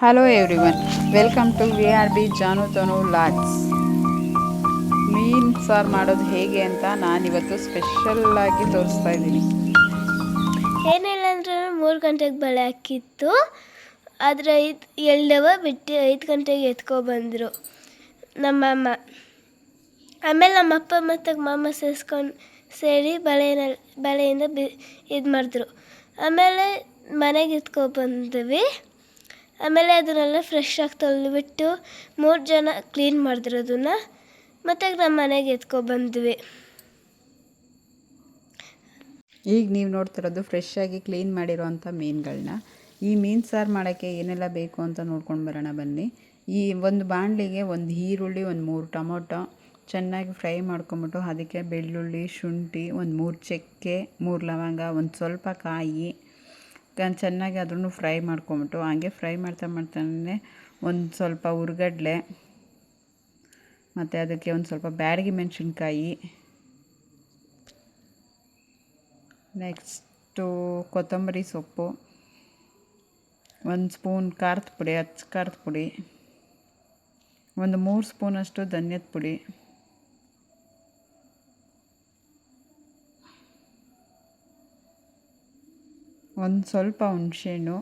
Hello everyone welcome to V R B Jaanu Thanu lots ಮೀನು ಸಾರು ಮಾಡೋದು ಹೇಗೆ ಅಂತ ನಾನಿವತ್ತು ಸ್ಪೆಷಲ್ಲಾಗಿ ತೋರಿಸ್ತಾ ಇದ್ದೀನಿ. ಏನಿಲ್ಲ ಅಂದ್ರೆ ಮೂರು ಗಂಟೆಗೆ ಬಳೆ ಹಾಕಿತ್ತು. ಆದರೆ ಐದು ಎಳ್ದವ ಬಿಟ್ಟು ಐದು ಗಂಟೆಗೆ ಎತ್ಕೊಬಂದರು ನಮ್ಮಮ್ಮ ಆಮೇಲೆ ನಮ್ಮಪ್ಪ ಮತ್ತು ಮಾಮ ಸೇರಿಸ್ಕೊಂಡು ಸೇರಿ ಬಳೆನ, ಬಳೆಯಿಂದ ಬಿ ಇದು ಮಾಡಿದ್ರು ಆಮೇಲೆ ಮನೆಗೆ ಎತ್ಕೊಬಂದ್ವಿ ಆಮೇಲೆ ಅದನ್ನೆಲ್ಲ ಫ್ರೆಶ್ ಆಗಿ ತೊಳೆದ್ಬಿಟ್ಟು ಮೂರು ಜನ ಕ್ಲೀನ್ ಮಾಡಿದ್ರು ಮತ್ತೆ ನಮ್ಮ ಮನೆಗೆ ಎತ್ಕೊಬಂದ್ವಿ. ಈಗ ನೀವು ನೋಡ್ತಿರೋದು ಫ್ರೆಶ್ ಆಗಿ ಕ್ಲೀನ್ ಮಾಡಿರೋವಂಥ ಮೀನುಗಳನ್ನ ಈ ಮೀನು ಸಾರು ಮಾಡೋಕ್ಕೆ ಏನೆಲ್ಲ ಬೇಕು ಅಂತ ನೋಡ್ಕೊಂಡು ಬರೋಣ ಬನ್ನಿ. ಈ ಒಂದು ಬಾಣಲಿಗೆ ಒಂದು ಈರುಳ್ಳಿ, ಒಂದು ಮೂರು ಟೊಮೊಟೊ ಚೆನ್ನಾಗಿ ಫ್ರೈ ಮಾಡ್ಕೊಂಬಿಟ್ಟು, ಅದಕ್ಕೆ ಬೆಳ್ಳುಳ್ಳಿ, ಶುಂಠಿ, ಒಂದು ಮೂರು ಚಕ್ಕೆ, ಮೂರು ಲವಂಗ, ಒಂದು ಸ್ವಲ್ಪ ಕಾಯಿ ಚೆನ್ನಾಗಿ ಅದನ್ನು ಫ್ರೈ ಮಾಡ್ಕೊಂಬಿಟ್ಟು ಹಾಗೆ ಫ್ರೈ ಮಾಡ್ತಾ ಮಾಡ್ತಾನೆ ಒಂದು ಸ್ವಲ್ಪ ಉರ್ಗಡ್ಲೆ ಮತ್ತು ಅದಕ್ಕೆ ಒಂದು ಸ್ವಲ್ಪ ಬ್ಯಾಡಗಿ ಮೆಣಸಿನ್ಕಾಯಿ. ನೆಕ್ಸ್ಟು ಕೊತ್ತಂಬರಿ ಸೊಪ್ಪು. ಒಂದು ಸ್ಪೂನ್ ಖಾರದ ಪುಡಿ ಅಚ್ಚ ಖಾರದ ಪುಡಿ. ಒಂದು ಮೂರು ಸ್ಪೂನಷ್ಟು ಧನ್ಯದ ಪುಡಿ. ಒಂದು ಸ್ವಲ್ಪ ಹುಣಸೆಹಣ್ಣು.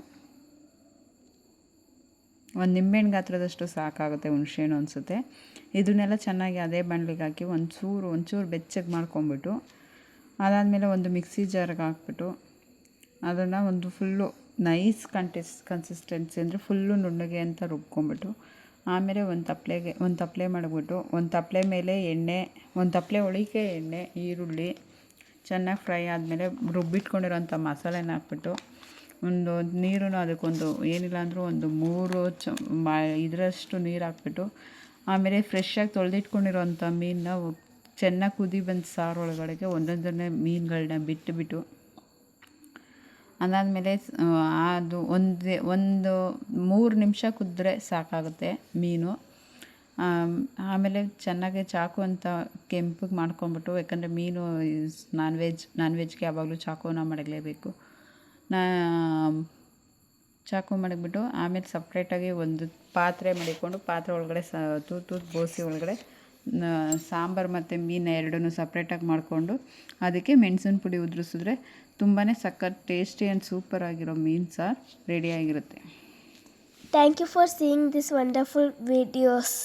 ಒಂದು ನಿಂಬೆಹಣ್ಣು ಗಾತ್ರದಷ್ಟು ಸಾಕಾಗುತ್ತೆ ಹುಣಸೆಹಣ್ಣು ಅನಿಸುತ್ತೆ. ಇದನ್ನೆಲ್ಲ ಚೆನ್ನಾಗಿ ಅದೇ ಬಾಣಲಿಗೆ ಹಾಕಿ ಒಂಚೂರು ಒಂಚೂರು ಬೆಚ್ಚಗೆ ಮಾಡ್ಕೊಂಬಿಟ್ಟು ಅದಾದಮೇಲೆ ಒಂದು ಮಿಕ್ಸಿ ಜಾರ್ಗೆ ಹಾಕ್ಬಿಟ್ಟು, ಅದನ್ನು ಒಂದು ಫುಲ್ಲು ನೈಸ್ ಕಂಟಿಸ್ ಕನ್ಸಿಸ್ಟೆನ್ಸಿ ಅಂದರೆ ಫುಲ್ಲು ನುಣ್ಣಗೆ ಅಂತ ರುಬ್ಕೊಂಬಿಟ್ಟು ಆಮೇಲೆ ಒಂದು ತಪ್ಪಲೆಗೆ ಒಂದು ತಪ್ಪಲೆ ಮಾಡಿಬಿಟ್ಟು, ಒಂದು ತಪ್ಪಲೆ ಮೇಲೆ ಎಣ್ಣೆ, ಒಂದು ತಪ್ಪಲೆ ಒಳಿಕೆ ಎಣ್ಣೆ, ಈರುಳ್ಳಿ ಚೆನ್ನಾಗಿ ಫ್ರೈ ಆದಮೇಲೆ ರುಬ್ಬಿಟ್ಕೊಂಡಿರೋಂಥ ಮಸಾಲೆನ ಹಾಕ್ಬಿಟ್ಟು ಒಂದು ನೀರು ಅದಕ್ಕೊಂದು ಏನಿಲ್ಲ ಅಂದರೂ ಒಂದು ಮೂರು ಚ ಮಾ ಇದರಷ್ಟು ನೀರು ಹಾಕ್ಬಿಟ್ಟು ಆಮೇಲೆ ಫ್ರೆಶ್ಶಾಗಿ ತೊಳೆದಿಟ್ಕೊಂಡಿರೋಂಥ ಮೀನನ್ನ ಚೆನ್ನಾಗಿ ಕುದಿ ಬಂದ ಸಾರು ಒಳಗಡೆಗೆ ಒಂದೊಂದನ್ನೇ ಮೀನುಗಳನ್ನ ಬಿಟ್ಟುಬಿಟ್ಟು ಅದಾದಮೇಲೆ ಅದು ಒಂದೇ ಒಂದು ಮೂರು ನಿಮಿಷ ಕುದ್ರೆ ಸಾಕಾಗುತ್ತೆ ಮೀನು. ಆಮೇಲೆ ಚೆನ್ನಾಗಿ ಚಾಕು ಅಂತ ಕೆಂಪಗೆ ಮಾಡ್ಕೊಂಬಿಟ್ಟು ಯಾಕಂದರೆ ಮೀನು ನಾನ್ ವೆಜ್ ನಾನ್ ವೆಜ್ಗೆ ಯಾವಾಗಲೂ ಚಾಕುನ ಮಡಗಲೇಬೇಕು. ನಾ ಚಾಕು ಮಡಗಿಬಿಟ್ಟು, ಆಮೇಲೆ ಸಪ್ರೇಟಾಗಿ ಒಂದು ಪಾತ್ರೆ ಮಡಿಕೊಂಡು, ಪಾತ್ರೆ ಒಳಗಡೆ ಸ, ತೂತು ತೂತು ಬೋಸಿ ಒಳಗಡೆ ಸಾಂಬಾರು ಮತ್ತು ಮೀನು ಎರಡನ್ನೂ ಸಪ್ರೇಟಾಗಿ ಮಾಡಿಕೊಂಡು, ಅದಕ್ಕೆ ಮೆಣಸಿನ ಪುಡಿ ಉದುರಿಸಿದ್ರೆ ತುಂಬಾ ಸಖತ್ ಟೇಸ್ಟಿ ಆ್ಯಂಡ್ ಸೂಪರ್ ಆಗಿರೋ ಮೀನು ಸಾರು ರೆಡಿಯಾಗಿರುತ್ತೆ thank you for seeing this wonderful videos